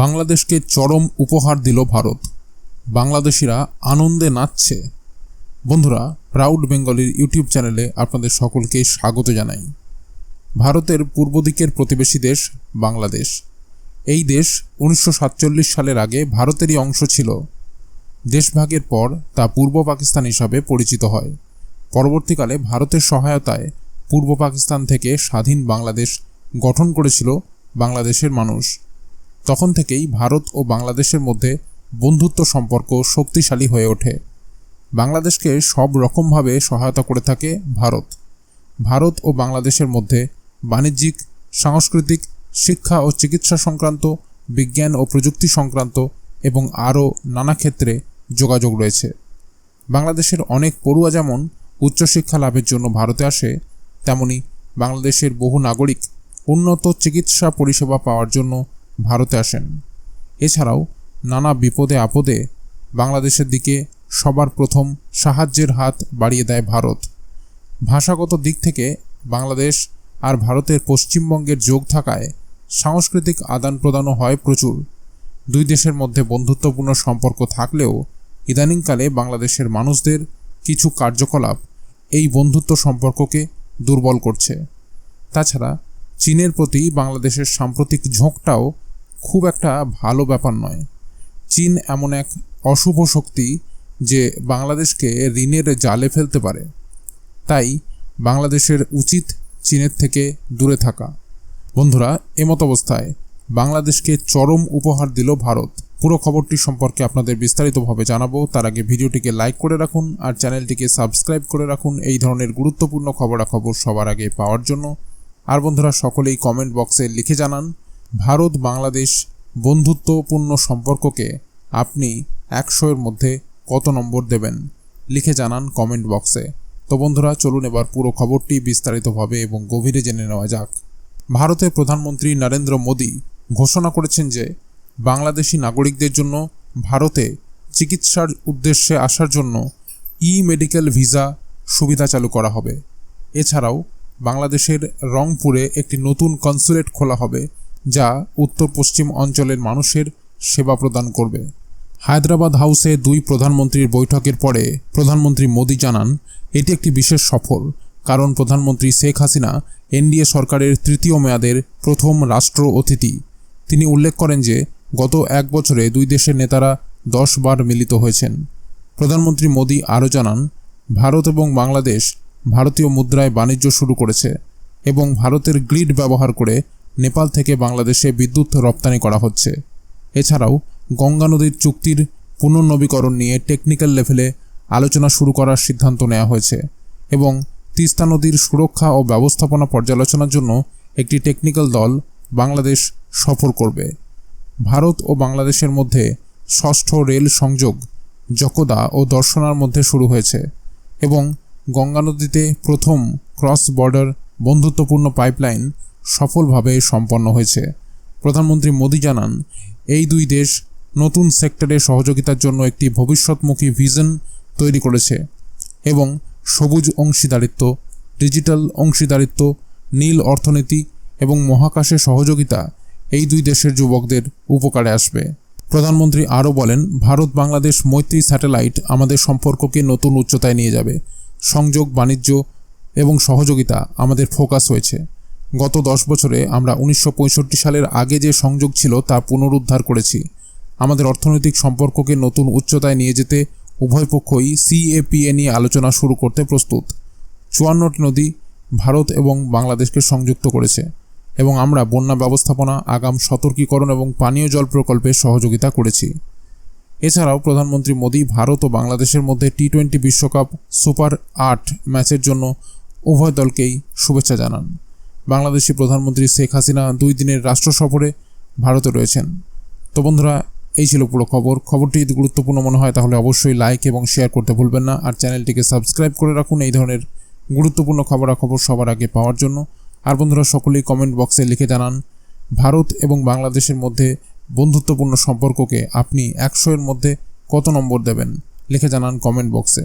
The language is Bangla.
বাংলাদেশকে চরম উপহার দিল ভারত। বাংলাদেশিরা আনন্দে নাচছে। বন্ধুরা প্রাউড বেঙ্গলির ইউটিউব চ্যানেলে আপনাদের সকলকে স্বাগত জানাই। ভারতের পূর্ব দিকের প্রতিবেশী দেশ বাংলাদেশ। এই দেশ উনিশশো সাতচল্লিশ সালের আগে ভারতেরই অংশ ছিল। দেশভাগের পর তা পূর্ব পাকিস্তান হিসাবে পরিচিত হয়। পরবর্তীকালে ভারতের সহায়তায় পূর্ব পাকিস্তান থেকে স্বাধীন বাংলাদেশ গঠন করেছিল বাংলাদেশের মানুষ। তখন থেকেই ভারত ও বাংলাদেশের মধ্যে বন্ধুত্ব সম্পর্ক শক্তিশালী হয়ে ওঠে। বাংলাদেশকে সব রকমভাবে সহায়তা করে থাকে ভারত। ভারত ও বাংলাদেশের মধ্যে বাণিজ্যিক, সাংস্কৃতিক, শিক্ষা ও চিকিৎসা সংক্রান্ত, বিজ্ঞান ও প্রযুক্তি সংক্রান্ত এবং আরও নানা ক্ষেত্রে যোগাযোগ রয়েছে। বাংলাদেশের অনেক পড়ুয়া যেমন উচ্চশিক্ষা লাভের জন্য ভারতে আসে, তেমনি বাংলাদেশের বহু নাগরিক উন্নত চিকিৎসা পরিষেবা পাওয়ার জন্য ভারতে আসেন। এছাড়াও নানা বিপদে আপদে বাংলাদেশের দিকে সবার প্রথম সাহায্যের হাত বাড়িয়ে দেয় ভারত। ভাষাগত দিক থেকে বাংলাদেশ আর ভারতের পশ্চিমবঙ্গের যোগ থাকায় সাংস্কৃতিক আদান প্রদানও হয় প্রচুর। দুই দেশের মধ্যে বন্ধুত্বপূর্ণ সম্পর্ক থাকলেও ইদানিংকালে বাংলাদেশের মানুষদের কিছু কার্যকলাপ এই বন্ধুত্ব সম্পর্ককে দুর্বল করছে। তাছাড়া চীনের প্রতি বাংলাদেশের সাম্প্রতিক ঝোঁকটাও খুব একটা ভালো ব্যাপার নয়। চীন এমন এক অশুভ শক্তি যে বাংলাদেশকে ঋণের জালে ফেলতে পারে। তাই বাংলাদেশের উচিত চীনের থেকে দূরে থাকা। বন্ধুরা এমত অবস্থায় বাংলাদেশকে চরম উপহার দিল ভারত। পুরো খবরটি সম্পর্কে আপনাদের বিস্তারিতভাবে জানাব। তার আগে ভিডিওটিকে লাইক করে রাখুন আর চ্যানেলটিকে সাবস্ক্রাইব করে রাখুন। এই ধরনের গুরুত্বপূর্ণ খবরাখবর সবার আগে পাওয়ার জন্য। আর বন্ধুরা, সকলেই কমেন্ট বক্সে লিখে জানান ভারত বাংলাদেশ বন্ধুত্বপূর্ণ সম্পর্ককে আপনি একশো এর মধ্যে কত নম্বর দেবেন? লিখে জানান কমেন্ট বক্সে। তো বন্ধুরা, চলুন এবার পুরো খবরটি বিস্তারিতভাবে এবং গভীরে জেনে নেওয়া যাক। ভারতের প্রধানমন্ত্রী নরেন্দ্র মোদী ঘোষণা করেছেন যে, বাংলাদেশি নাগরিকদের জন্য ভারতে চিকিৎসার উদ্দেশ্যে আসার জন্য ই মেডিকেল ভিসা সুবিধা চালু করা হবে। এছাড়াও বাংলাদেশের রংপুরে একটি নতুন কনসুলেট খোলা হবে যা উত্তর পশ্চিম অঞ্চলের মানুষের সেবা প্রদান করবে। হায়দ্রাবাদ হাউসে দুই প্রধানমন্ত্রীর বৈঠকের পরে প্রধানমন্ত্রী মোদী জানান, এটি একটি বিশেষ সফল কারণ প্রধানমন্ত্রী শেখ হাসিনা এনডিএ সরকারের তৃতীয় মেয়াদের প্রথম রাষ্ট্র অতিথি। তিনি উল্লেখ করেন যে, গত এক বছরে দুই দেশের নেতারা দশ বার মিলিত হয়েছেন। প্রধানমন্ত্রী মোদী আরও জানান, ভারত এবং বাংলাদেশ ভারতীয় মুদ্রায় বাণিজ্য শুরু করেছে এবং ভারতের গ্রিড ব্যবহার করে নেপাল থেকে বাংলাদেশে বিদ্যুৎ রপ্তানি করা হচ্ছে। এছাড়াও গঙ্গা নদীর চুক্তির পুনর্নবীকরণ নিয়ে টেকনিক্যাল লেভেলে আলোচনা শুরু করার সিদ্ধান্ত নেওয়া হয়েছে এবং তিস্তা নদীর সুরক্ষা ও ব্যবস্থাপনা পর্যালোচনার জন্য একটি টেকনিক্যাল দল বাংলাদেশ সফর করবে। ভারত ও বাংলাদেশের মধ্যে ষষ্ঠ রেল সংযোগ জকোদা ও দর্শনার মধ্যে শুরু হয়েছে এবং গঙ্গা নদীতে প্রথম ক্রস বর্ডার বন্ধুত্বপূর্ণ পাইপলাইন সফলভাবে সম্পন্ন হয়েছে। প্রধানমন্ত্রী মোদী জানান, এই দুই দেশ নতুন সেক্টরে সহযোগিতার জন্য একটি ভবিষ্যৎমুখী ভিশন তৈরি করেছে এবং সবুজ অংশীদারিত্ব, ডিজিটাল অংশীদারিত্ব, নীল অর্থনীতি এবং মহাকাশে সহযোগিতা এই দুই দেশের যুবকদের উপকারে আসবে। প্রধানমন্ত্রী আরও বলেন, ভারত বাংলাদেশ মৈত্রী স্যাটেলাইট আমাদের সম্পর্ককে নতুন উচ্চতায় নিয়ে যাবে। সংযোগ, বাণিজ্য এবং সহযোগিতা আমাদের ফোকাস হয়েছে। গত দশ বছরে আমরা উনিশশো পঁয়ষট্টি সালের আগে যে সংযোগ ছিল তা পুনরুদ্ধার করেছি। আমাদের অর্থনৈতিক সম্পর্ককে নতুন উচ্চতায় নিয়ে যেতে উভয় পক্ষই সিএপিএ নিয়ে আলোচনা শুরু করতে প্রস্তুত। চুয়ান্নটি নদী ভারত এবং বাংলাদেশকে সংযুক্ত করেছে এবং আমরা বন্যা ব্যবস্থাপনা, আগাম সতর্কীকরণ এবং পানীয় জল প্রকল্পে সহযোগিতা করেছি। এছাড়াও প্রধানমন্ত্রী মোদী ভারত ও বাংলাদেশের মধ্যে টি টোয়েন্টি বিশ্বকাপ সুপার আট ম্যাচের জন্য উভয় দলকেই শুভেচ্ছা জানান। বাংলাদেশি প্রধানমন্ত্রী শেখ হাসিনা দুই দিনের রাষ্ট্র সফরে ভারতে রয়েছেন। তো বন্ধুরা, এই ছিল পুরো খবর। খবরটি যদি গুরুত্বপূর্ণ মনে হয়, তাহলে অবশ্যই লাইক এবং শেয়ার করতে ভুলবেন না। আর চ্যানেলটিকে সাবস্ক্রাইব করে রাখুন এই ধরনের গুরুত্বপূর্ণ খবরাখবর সবার আগে পাওয়ার জন্য। আর বন্ধুরা, সকলেই কমেন্ট বক্সে লিখে জানান, ভারত এবং বাংলাদেশের মধ্যে বন্ধুত্বপূর্ণ সম্পর্ককে আপনি একশো এর মধ্যে কত নম্বর দেবেন? লিখে জানান কমেন্ট বক্সে